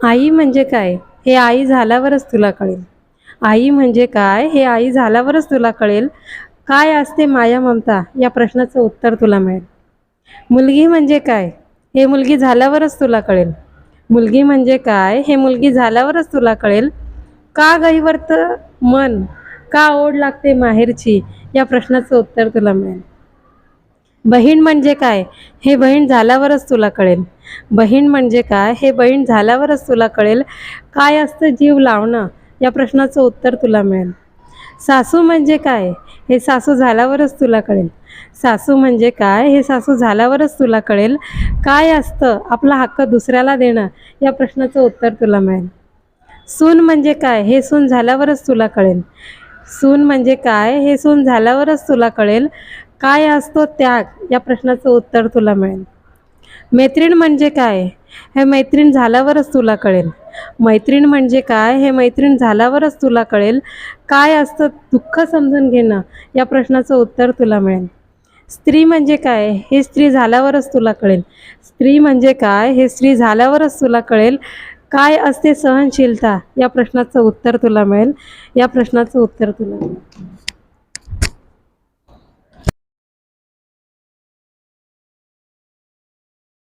आई म्हणजे काय? हे आई झाल्यावरच तुला कळेल. आई म्हणजे काय? हे आई झाल्यावरच तुला कळेल. काय असते माया ममता? या प्रश्नाचं उत्तर तुला मिळेल. मुलगी म्हणजे काय? हे मुलगी झाल्यावरच तुला कळेल. मुलगी म्हणजे काय? हे मुलगी झाल्यावरच तुला कळेल. का गहिवर्त मन? का ओढ लागते माहेरची? या प्रश्नाचं उत्तर तुला मिळेल. बहीण म्हणजे काय? हे बहीण झाल्यावरच तुला कळेल. बहीण म्हणजे काय? हे बहीण झाल्यावरच तुला कळेल. काय असतं जीव लावणं? या प्रश्नाचं उत्तर तुला मिळेल. सासू म्हणजे काय? हे सासू झाल्यावरच तुला कळेल. सासू म्हणजे काय? हे सासू झाल्यावरच तुला कळेल. काय असतं? आपला हक्क दुसऱ्याला देणं? या प्रश्नाचं उत्तर तुला मिळेल. सून म्हणजे काय? हे सून झाल्यावरच तुला कळेल. सून म्हणजे काय? हे सून झाल्यावरच तुला कळेल. काय असतो त्याग? या प्रश्नाचं उत्तर तुला मिळेल. मैत्रीण म्हणजे काय? हे मैत्रीण झाल्यावरच तुला कळेल. मैत्रीण म्हणजे काय? हे मैत्रीण झाल्यावरच तुला कळेल. काय असतं दुःख समजून घेणं? या प्रश्नाचं उत्तर तुला मिळेल. स्त्री म्हणजे काय? हे स्त्री झाल्यावरच तुला कळेल. स्त्री म्हणजे काय? हे स्त्री झाल्यावरच तुला कळेल. काय असते सहनशीलता? या प्रश्नाचं उत्तर तुला मिळेल. या प्रश्नाचं उत्तर तुला मिळेल.